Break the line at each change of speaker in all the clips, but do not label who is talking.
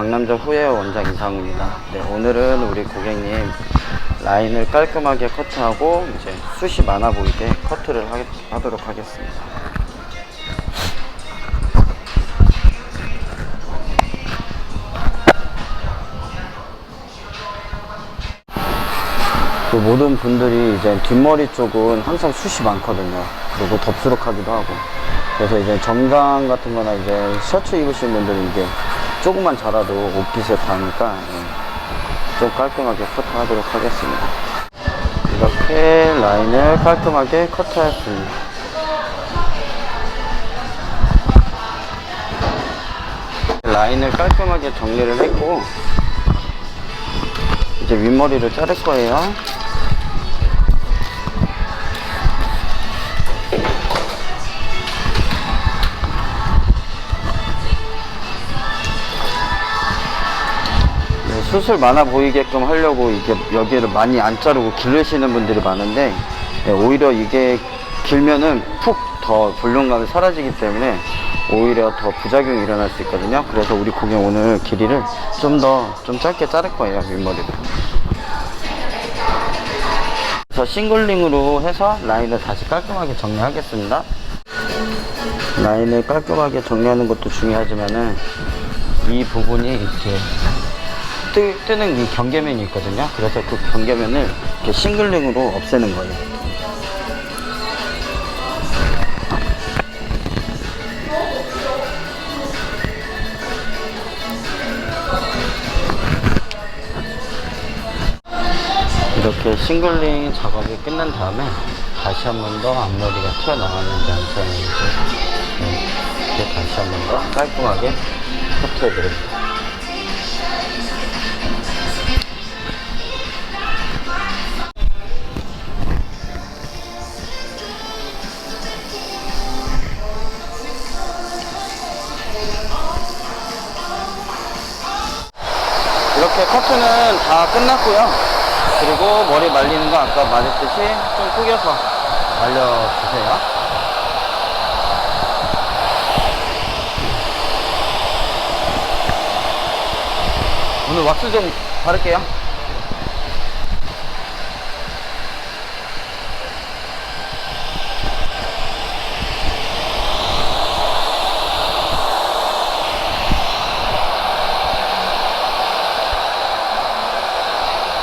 강남점 후에 원장 이상우입니다. 네, 오늘은 우리 고객님 라인을 깔끔하게 커트하고 이제 숱이 많아 보이게 커트를 하, 하도록 하겠습니다. 그 모든 분들이 이제 뒷머리 쪽은 항상 숱이 많거든요. 그리고 덥수룩하기도 하고. 그래서 이제 정장 같은 거나 이제 셔츠 입으신 분들은 이게 조금만 자라도 옷깃에 닿으니까 예, 좀 깔끔하게 커트하도록 하겠습니다. 이렇게 라인을 깔끔하게 커트하였습니다. 라인을 깔끔하게 정리를 했고 이제 윗머리를 자를 거예요. 수술 많아 보이게끔 하려고 이게 여기를 많이 안 자르고 기르시는 분들이 많은데 네, 오히려 이게 길면은 푹 더 볼륨감이 사라지기 때문에 오히려 더 부작용이 일어날 수 있거든요. 그래서 우리 고객 오늘 길이를 좀더좀 짧게 자를 거예요 윗머리를. 그래서 싱글링으로 해서 라인을 다시 깔끔하게 정리하겠습니다. 라인을 깔끔하게 정리하는 것도 중요하지만은 이 부분이 이렇게 뜨, 뜨는 이 경계면이 있거든요. 그래서 그 경계면을 이렇게 싱글링으로 없애는 거예요. 이렇게 싱글링 작업이 끝난 다음에 다시 한 번 더 앞머리가 안 튀어나왔는지 네, 이렇게 다시 한 번 더 깔끔하게 커트해 드립니다. 커트는 다 끝났고요. 그리고 머리 말리는 거 아까 말했듯이 좀 구겨서 말려주세요. 오늘 왁스 좀 바를게요.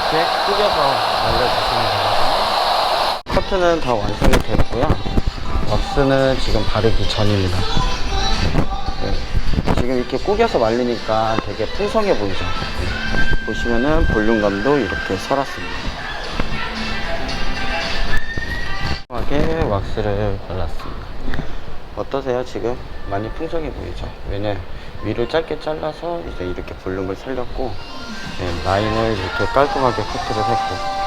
이렇게 구겨서 말려주시면 되거든요. 커트는 다 완성이 됐고요. 왁스는 지금 바르기 전입니다. 네. 지금 이렇게 구겨서 말리니까 되게 풍성해 보이죠. 네. 보시면은 볼륨감도 이렇게 살았습니다. 하게 왁스를 발랐습니다. 어떠세요 지금? 많이 풍성해 보이죠? 왜냐 위를 짧게 잘라서 이제 이렇게 볼륨을 살렸고 네, 라인을 이렇게 깔끔하게 커트를 했고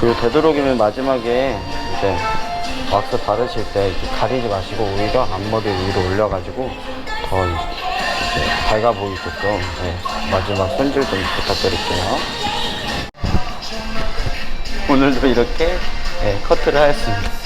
그리고 되도록이면 마지막에 이제 왁스 바르실 때 이렇게 가리지 마시고 오히려 앞머리 위로 올려가지고 더 밝아 보이게끔 네, 마지막 손질 좀 부탁드릴게요. 오늘도 이렇게 네, 커트를 하였습니다.